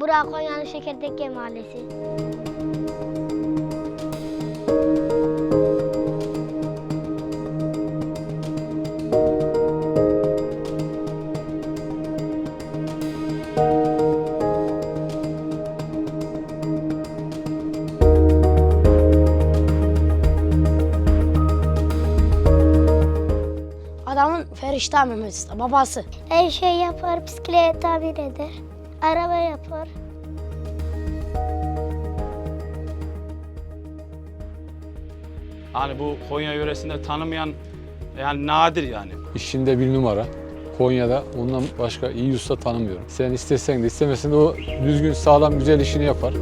Bura Konya'nın Şekertekke mahallesi. Adamın Ferişte Mehmet Usta, babası. Her şey yapar, bisiklet tamir eder. Araba yapar. Hani bu Konya yöresinde tanımayan yani nadir yani. İşinde bir numara. Konya'da ondan başka iyi usta tanımıyorum. Sen istesen de istemesen de o düzgün, sağlam, güzel işini yapar.